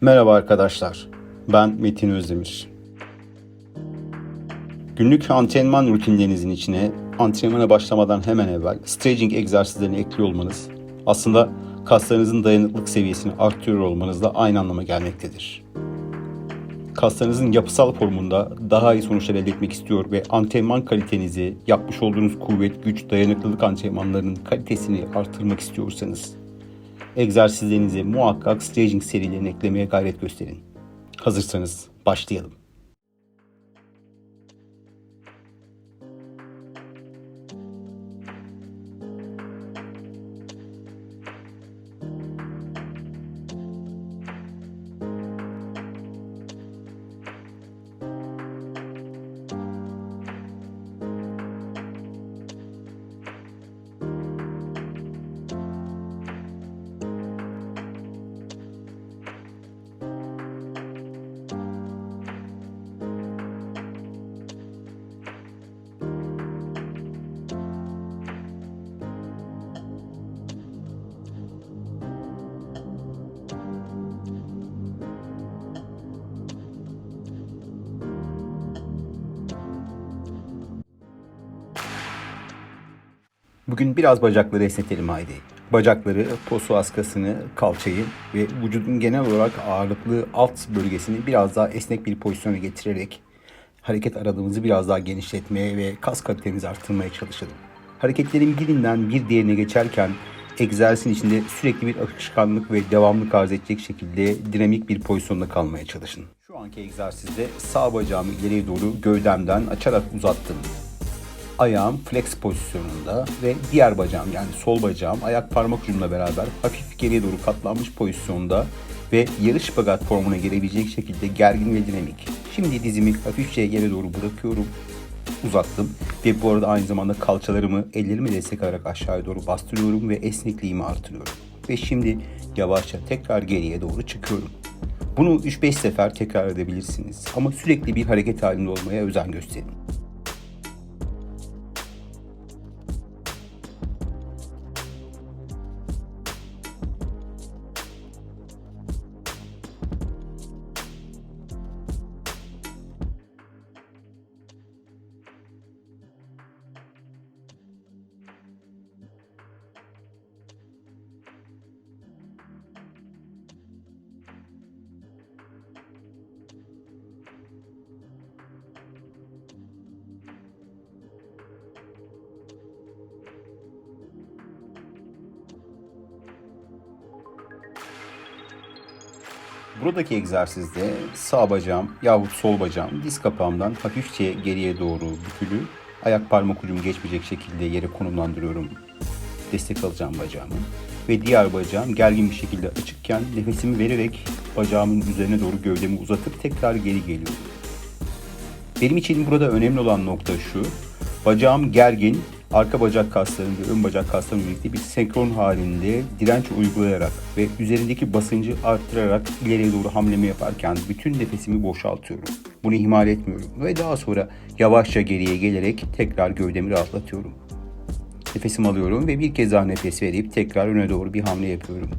Merhaba arkadaşlar. Ben Metin Özdemir. Günlük antrenman rutinlerinizin içine antrenmana başlamadan hemen evvel stretching egzersizlerini ekliyor olmanız aslında kaslarınızın dayanıklılık seviyesini artırıyor olmanızla aynı anlama gelmektedir. Kaslarınızın yapısal formunda daha iyi sonuçlar elde etmek istiyor ve antrenman kalitenizi, yapmış olduğunuz kuvvet, güç, dayanıklılık antrenmanlarının kalitesini artırmak istiyorsanız egzersizlerinize muhakkak staging serilerini eklemeye gayret gösterin. Hazırsanız başlayalım. Bugün biraz bacakları esnetelim haydi. Bacakları, posu askasını, kalçayı ve vücudun genel olarak ağırlıklı alt bölgesini biraz daha esnek bir pozisyona getirerek hareket aradığımızı biraz daha genişletmeye ve kas kalitemizi arttırmaya çalışalım. Hareketlerin birinden bir diğerine geçerken egzersizin içinde sürekli bir akışkanlık ve devamlık arz edecek şekilde dinamik bir pozisyonda kalmaya çalışın. Şu anki egzersizde sağ bacağımı ileriye doğru gövdemden açarak uzattım ayağım flex pozisyonunda ve diğer bacağım yani sol bacağım ayak parmak ucumla beraber hafif geriye doğru katlanmış pozisyonda ve yarı şpagat formuna gelebilecek şekilde gergin ve dinamik. Şimdi dizimi hafifçe geri doğru bırakıyorum. Uzattım ve bu arada aynı zamanda kalçalarımı ellerimi destek alarak aşağıya doğru bastırıyorum ve esnekliğimi artırıyorum. Ve şimdi yavaşça tekrar geriye doğru çıkıyorum. Bunu 3-5 sefer tekrar edebilirsiniz ama sürekli bir hareket halinde olmaya özen gösterin. Buradaki egzersizde sağ bacağım yahut sol bacağım diz kapağımdan hafifçe geriye doğru bükülü ayak parmak ucum geçmeyecek şekilde yere konumlandırıyorum. Destek alacağım bacağımı. Ve diğer bacağım gergin bir şekilde açıkken nefesimi vererek bacağımın üzerine doğru gövdemi uzatıp tekrar geri geliyorum. Benim için burada önemli olan nokta şu. Bacağım gergin, arka bacak kaslarım ve ön bacak kaslarım birlikte bir senkron halinde direnç uygulayarak ve üzerindeki basıncı arttırarak ileriye doğru hamlemi yaparken bütün nefesimi boşaltıyorum. Bunu ihmal etmiyorum ve daha sonra yavaşça geriye gelerek tekrar gövdemi rahatlatıyorum. Nefesimi alıyorum ve bir kez daha nefes verip tekrar öne doğru bir hamle yapıyorum.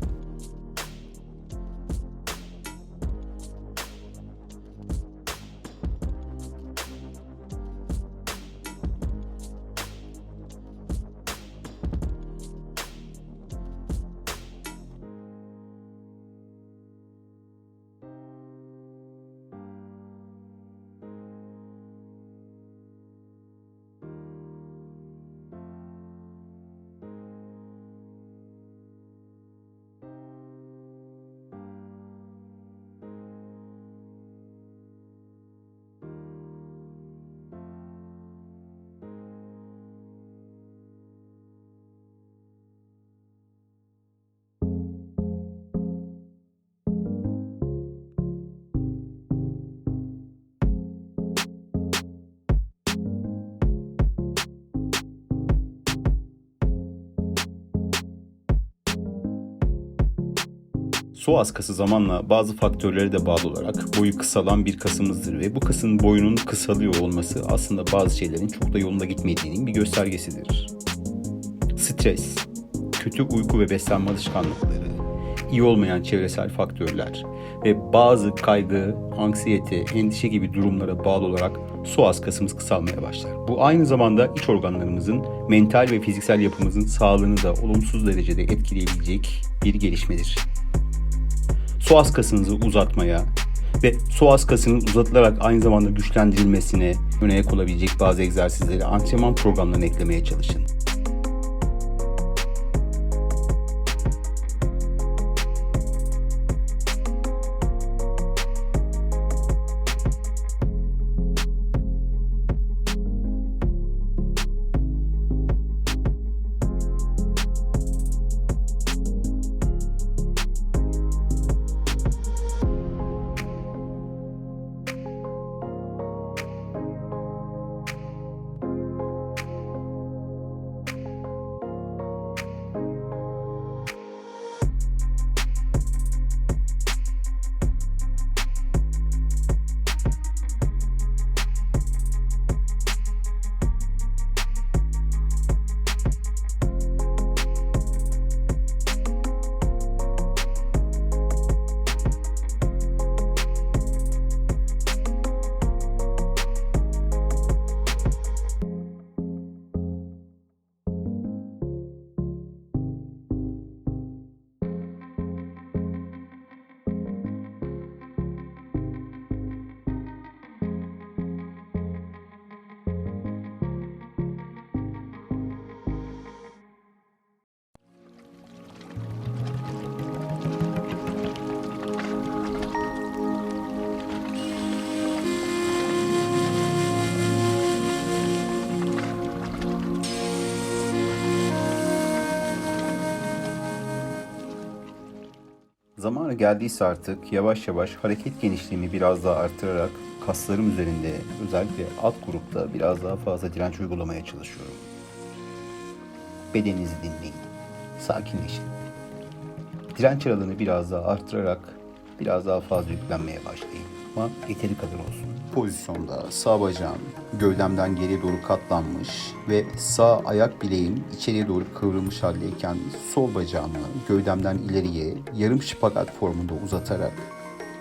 Psoas kası zamanla bazı faktörlere de bağlı olarak boyu kısalan bir kasımızdır ve bu kasın boyunun kısalıyor olması aslında bazı şeylerin çok da yolunda gitmediğinin bir göstergesidir. Stres, kötü uyku ve beslenme alışkanlıkları, iyi olmayan çevresel faktörler ve bazı kaygı, anksiyete, endişe gibi durumlara bağlı olarak su askasımız kısalmaya başlar. Bu aynı zamanda iç organlarımızın mental ve fiziksel yapımızın sağlığını da olumsuz derecede etkileyebilecek bir gelişmedir. Su askasınızı uzatmaya ve su askasının uzatılarak aynı zamanda güçlendirilmesine önayak olabilecek bazı egzersizleri antrenman programlarına eklemeye çalışın. Zamanı geldiyse artık yavaş yavaş hareket genişliğimi biraz daha artırarak kaslarım üzerinde özellikle alt grupta biraz daha fazla direnç uygulamaya çalışıyorum. Bedeninizi dinleyin. Sakinleşin. Direnç aralığını biraz daha arttırarak biraz daha fazla yüklenmeye başlayın. Ama yeteri kadar olsun. Pozisyonda sağ bacağım gövdemden geriye doğru katlanmış ve sağ ayak bileğim içeriye doğru kıvrılmış haldeyken sol bacağımı gövdemden ileriye yarım şipagat formunda uzatarak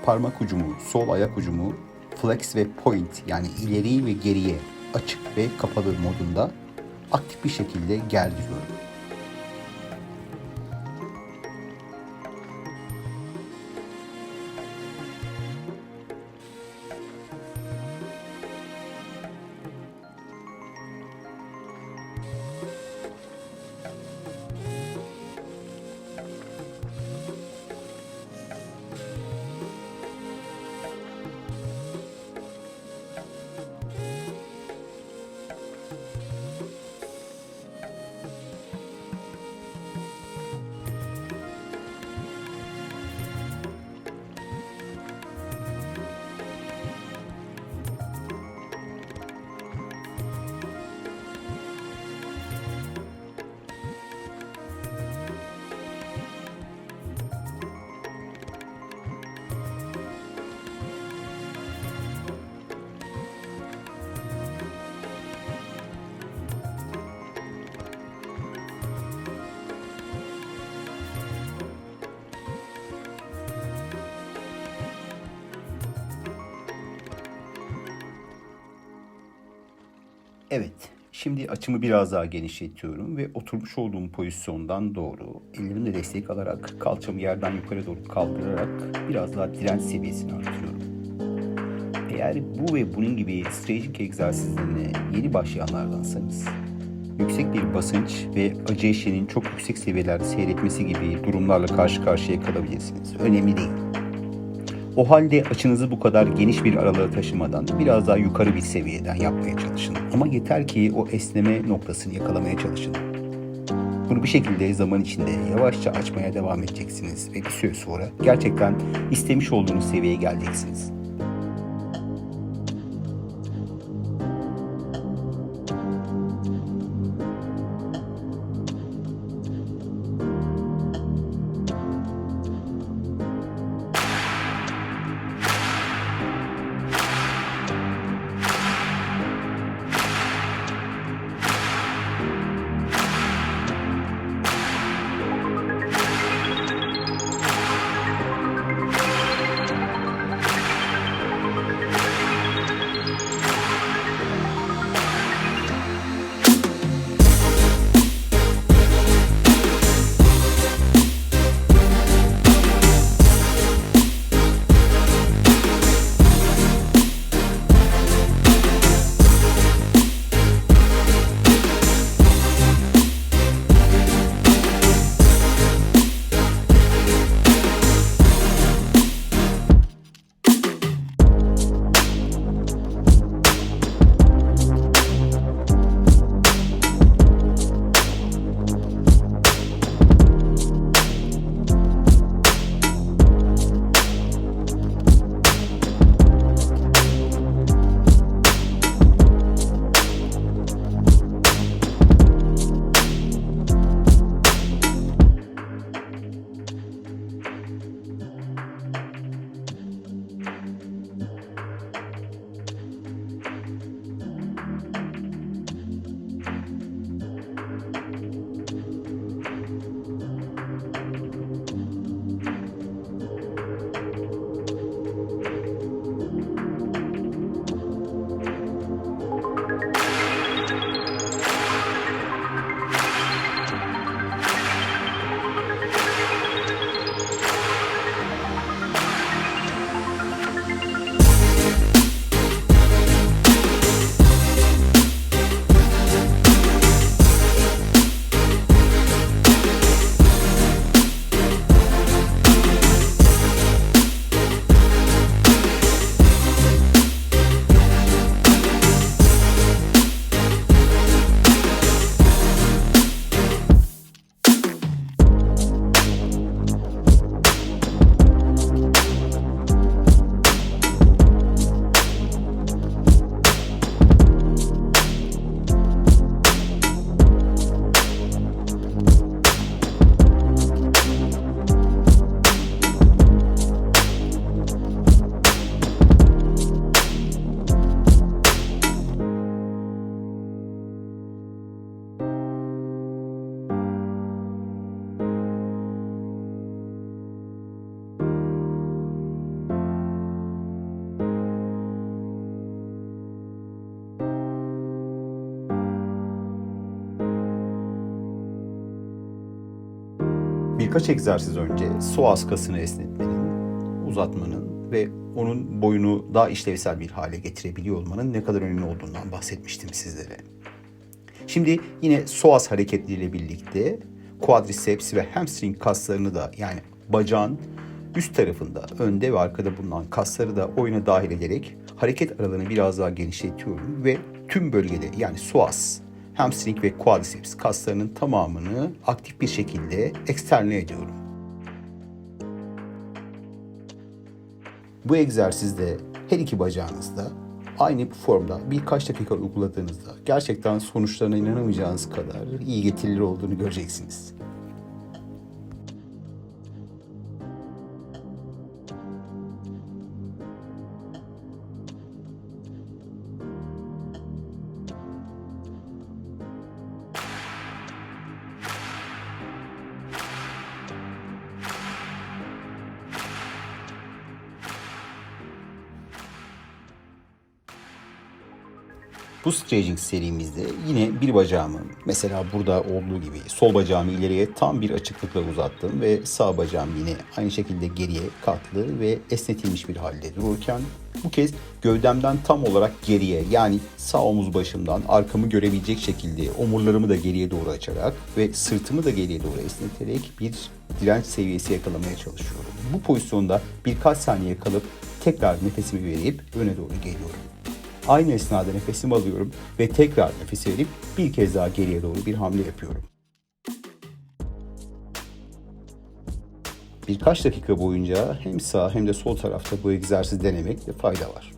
parmak ucumu, sol ayak ucumu flex ve point yani ileri ve geriye açık ve kapalı modunda aktif bir şekilde gerdiriyorum. Bye. Evet, şimdi açımı biraz daha genişletiyorum ve oturmuş olduğum pozisyondan doğru ellerimle destek alarak kalçamı yerden yukarı doğru kaldırarak biraz daha direnç seviyesini artırıyorum. Eğer bu ve bunun gibi stretching egzersizlerine yeni başlayanlardansanız yüksek bir basınç ve acı eşiğinin çok yüksek seviyelerde seyretmesi gibi durumlarla karşı karşıya kalabilirsiniz. Önemli değil. O halde açınızı bu kadar geniş bir aralığa taşımadan biraz daha yukarı bir seviyeden yapmaya çalışın. Ama yeter ki o esneme noktasını yakalamaya çalışın. Bunu bir şekilde zaman içinde yavaşça açmaya devam edeceksiniz ve bir süre sonra gerçekten istemiş olduğunuz seviyeye geleceksiniz. Birkaç egzersiz önce psoas kasını esnetmenin, uzatmanın ve onun boyunu daha işlevsel bir hale getirebiliyor olmanın ne kadar önemli olduğundan bahsetmiştim sizlere. Şimdi yine psoas hareketleriyle birlikte quadriceps ve hamstring kaslarını da yani bacağın üst tarafında, önde ve arkada bulunan kasları da oyuna dahil ederek hareket aralarını biraz daha genişletiyorum ve tüm bölgede yani psoas, hamstring ve quadriceps kaslarının tamamını aktif bir şekilde eksterne ediyorum. Bu egzersizde her iki bacağınızda aynı formda birkaç dakika uyguladığınızda gerçekten sonuçlarına inanamayacağınız kadar iyi getirileri olduğunu göreceksiniz. Bu stretching serimizde yine bir bacağımı mesela burada olduğu gibi sol bacağımı ileriye tam bir açıklıkla uzattım ve sağ bacağım yine aynı şekilde geriye katlı ve esnetilmiş bir halde dururken bu kez gövdemden tam olarak geriye yani sağ omuz başımdan arkamı görebilecek şekilde omurlarımı da geriye doğru açarak ve sırtımı da geriye doğru esneterek bir direnç seviyesi yakalamaya çalışıyorum. Bu pozisyonda birkaç saniye kalıp tekrar nefesimi verip öne doğru geliyorum. Aynı esnada nefesimi alıyorum ve tekrar nefes verip bir kez daha geriye doğru bir hamle yapıyorum. Birkaç dakika boyunca hem sağ hem de sol tarafta bu egzersiz denemekte fayda var.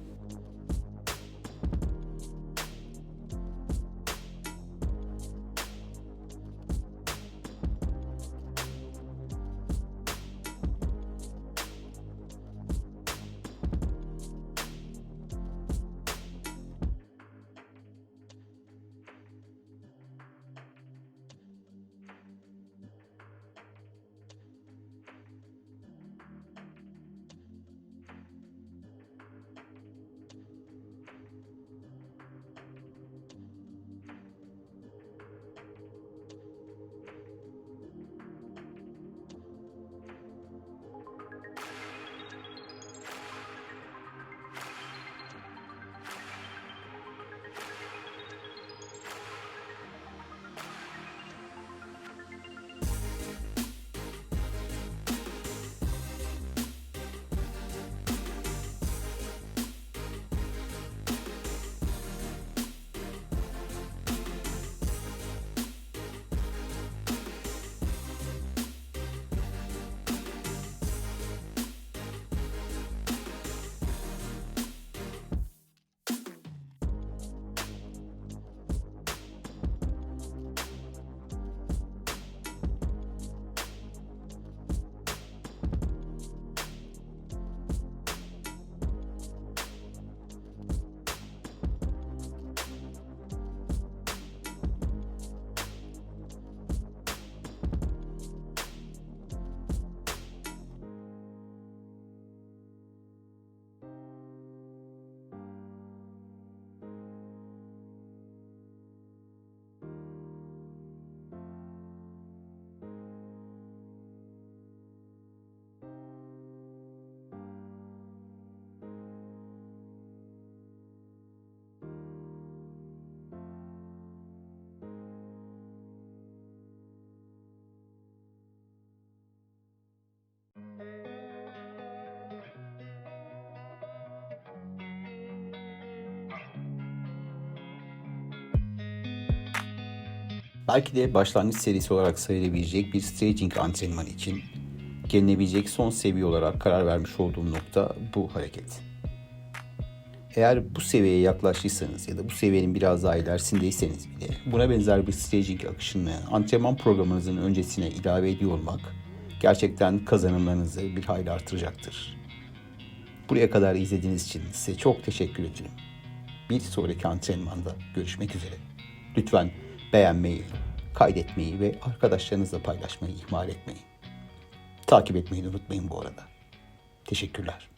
Belki de başlangıç serisi olarak sayılabilecek bir stretching antrenman için gelinebilecek son seviye olarak karar vermiş olduğum nokta bu hareket. Eğer bu seviyeye yaklaştıysanız ya da bu seviyenin biraz daha ilerisindeyseniz bile buna benzer bir stretching akışını antrenman programınızın öncesine ilave ediyor olmak gerçekten kazanımlarınızı bir hayli artıracaktır. Buraya kadar izlediğiniz için size çok teşekkür ederim. Bir sonraki antrenmanda görüşmek üzere. Lütfen beğenmeyi, kaydetmeyi ve arkadaşlarınızla paylaşmayı ihmal etmeyin. Takip etmeyi unutmayın bu arada. Teşekkürler.